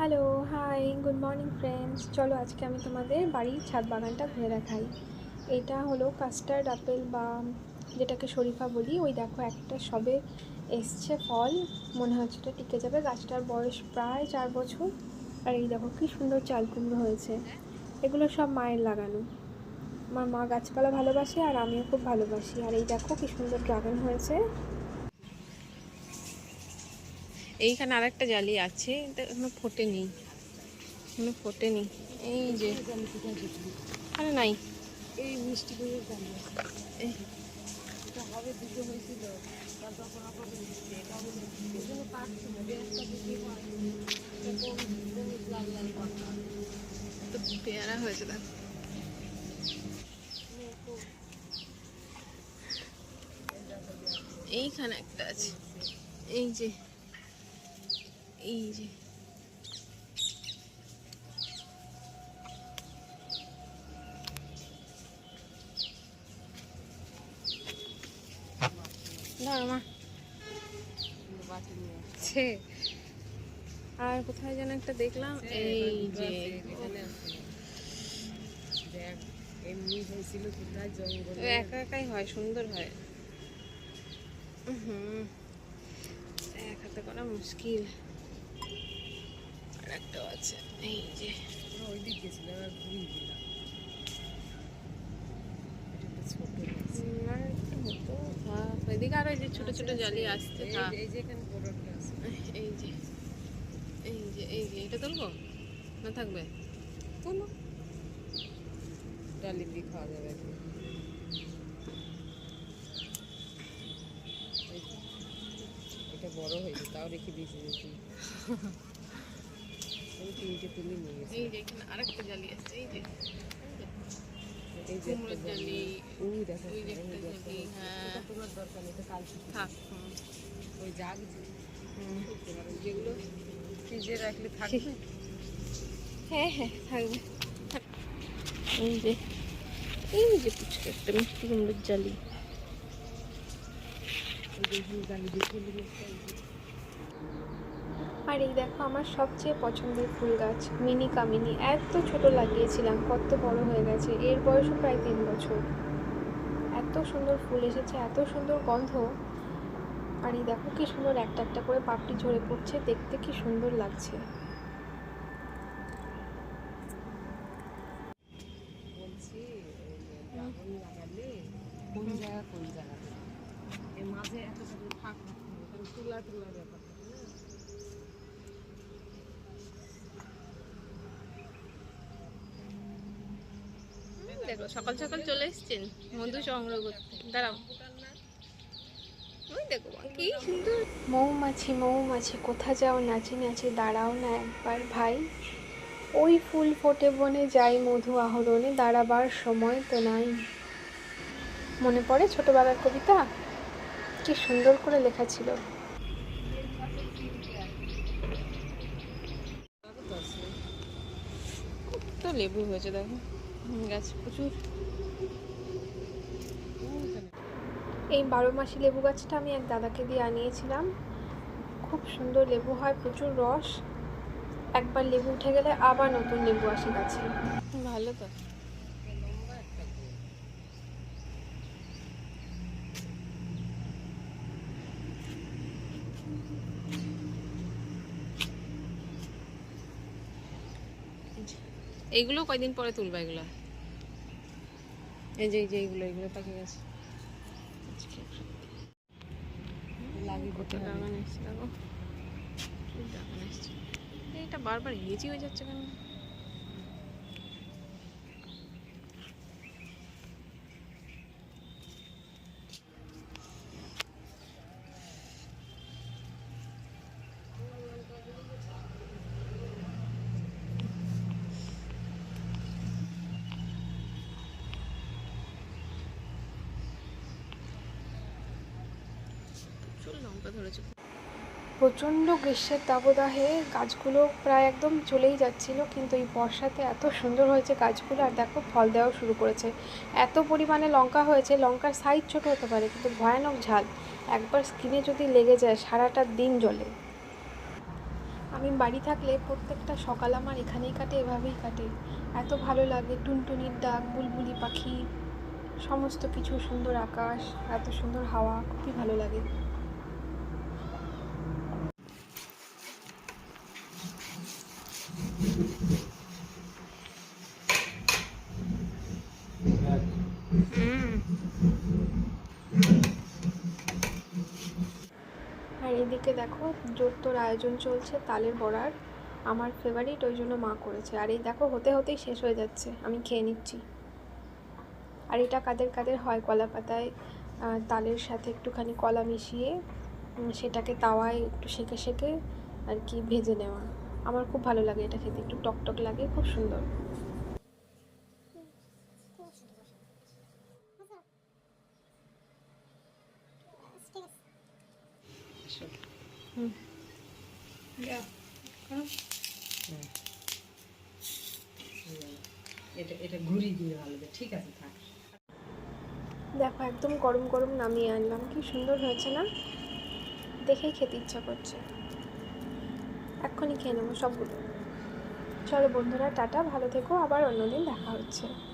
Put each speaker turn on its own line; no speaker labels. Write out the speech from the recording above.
Hello hi good morning friends চলো আজকে আমি তোমাদের বাড়ির ছাদ বাগানটা ঘুরে দেখাই। এটা হলো কাস্টার্ড আপেল বা যেটাকে শরীফা বলি। ওই দেখো, একটা সবে এসছে ফল। মনে হচ্ছে এটা টিকে যাবে। গাছটার বয়স প্রায় চার বছর। আর এই দেখো, কী সুন্দর চাল কুমড়ো হয়েছে। এগুলো সব মায়ের লাগানো। আমার মা গাছপালা ভালোবাসে আর আমিও খুব ভালোবাসি। আর এই দেখো, কী সুন্দর ড্রাগন হয়েছে।
এইখানে আরেকটা জালি আছে এটা এখনও ফোটেনি। এখনও ফোটেনি। এই যে। আরে নাই।
এই মিষ্টি
পেয়ারা হয়েছে দেখ এইখানে একটা আছে। এই যে। এই যে। আর কোথায় যেন একটা দেখলাম এই যে একা একাই হয় সুন্দর হয়। হুম এক হাতে করা মুশকিল। একটাও আছে। এই যে।
ওই দিক গেছিলাম আর ঘুরিয়ে দিলাম।
এদিকে আরও এই যে ছোট ছোট জালি আসতে
এই- যে এখানে বড় একটা আছে।
এই যে এই যে এই যে এটা তুলবো? না থাকবে?
তোলো। ডালি দিয়ে খাওয়া যাবে এটা বড় হয়েছে তাও রেখে দিয়েছি। আমি তিনটে তুলে নিয়ে গেছি
এই যে এখানে আরেকটা জালি আছে এই যে।
এই যে
জালি
ওই দেখো
ওই যে। জালি হ্যাঁ।
তোমার দরকার নেই এটা কাল
থাক।
ওই জাগ। যেগুলো ফ্রিজে রাখলে থাকবে।
হ্যাঁ হ্যাঁ থাকবে। এই যে এই যে পুচকে একটা মিষ্টি কুমড়োর জালি।
জালি দিয়ে তুলে নিয়ে আসতে হবে।
আর এই দেখো আমার সবচেয়ে পছন্দের ফুল গাছ, মিনি কামিনি। এত ছোট লাগিয়েছিলাম, কত বড় হয়ে গেছে। এর বয়সও প্রায় তিন বছর। এত সুন্দর ফুল এসেছে, এত সুন্দর গন্ধ। আর এই দেখো কি সুন্দর একটা একটা করে পাপড়ি ঝরে পড়ছে, দেখতে কি সুন্দর লাগছে।
কোন জায়গা কোন জায়গা? মাঝে এত ব্যাপার।
দেখো সকাল সকাল চলে এসছেন মধু সংগ্রহ করতে। দাঁড়াও। ওই কি সুন্দর।
মৌমাছি মৌমাছি কোথা যাও নাচি নাচি দাঁড়াও না একবার ভাই। ওই ফুল ফোটে বনে যাই মধু আহরণে দাঁড়াবার সময় তো নাই। মনে পড়ে ছোটবেলার কবিতা? কি সুন্দর করে লেখা ছিল।
তো
লেবু হয়েছে দেখো। গাছ প্রচুর।
এই বারো মাসি লেবু গাছটা আমি এক দাদাকে দিয়ে আনিয়েছিলাম। খুব সুন্দর লেবু হয় প্রচুর রস। একবার লেবু উঠে গেলে আবার নতুন লেবু আসে গাছে।
ভালো তো। এইগুলো কয়দিন পরে তুলবে এগুলো? এই যে এই যে এইগুলো এগুলো পাকে গেছে। এইটা বারবার হেজি হয়ে যাচ্ছে কেন? প্রচুর ধরেছে?
প্রচণ্ড গ্রীষ্মের দাবদাহে গাছগুলো প্রায় একদম চলেই যাচ্ছিল, কিন্তু এই বর্ষাতে এত সুন্দর হয়েছে গাছগুলো, আর দেখো ফল দেওয়াও শুরু করেছে। এত পরিমাণে লঙ্কা হয়েছে, লঙ্কার সাইজ ছোট হতে পারে, কিন্তু ভয়ানক ঝাল। একবার স্কিনে যদি লেগে যায়, সারাটা দিন জলে আমি বাড়ি থাকলে প্রত্যেকটা সকাল আমার এখানেই কাটে, এভাবেই কাটে। এত ভালো লাগে, টুনটুনির ডাক, বুলবুলি পাখি, সমস্ত কিছু, সুন্দর আকাশ, এত সুন্দর হাওয়া, খুবই ভালো লাগে আর এদিকে দেখো, জোর আয়োজন চলছে, তালের বড়ার আমার ফেভারিট ওই জন্য মা করেছে। আর এই দেখো, হতে হতেই শেষ হয়ে যাচ্ছে, আমি খেয়ে নিচ্ছি। আর এটা কাদের কাদের হয় কলা পাতায়? তালের সাথে একটুখানি কলা মিশিয়ে সেটাকে তাওয়ায় একটু সেকে সেকে আর কি ভেজে নেওয়া। আমার খুব ভালো লাগে এটা খেতে, একটু টকটক লাগে, খুব সুন্দর হুম দেখো, একদম গরম গরম নামিয়ে আনলাম। কি সুন্দর হয়েছে না? দেখেই খেতে ইচ্ছা করছে। এক্ষুনি খেয়ে নেব সবগুলো। চলো বন্ধুরা, টাটা, ভালো থেকো, আবার অন্যদিন দেখা হচ্ছে।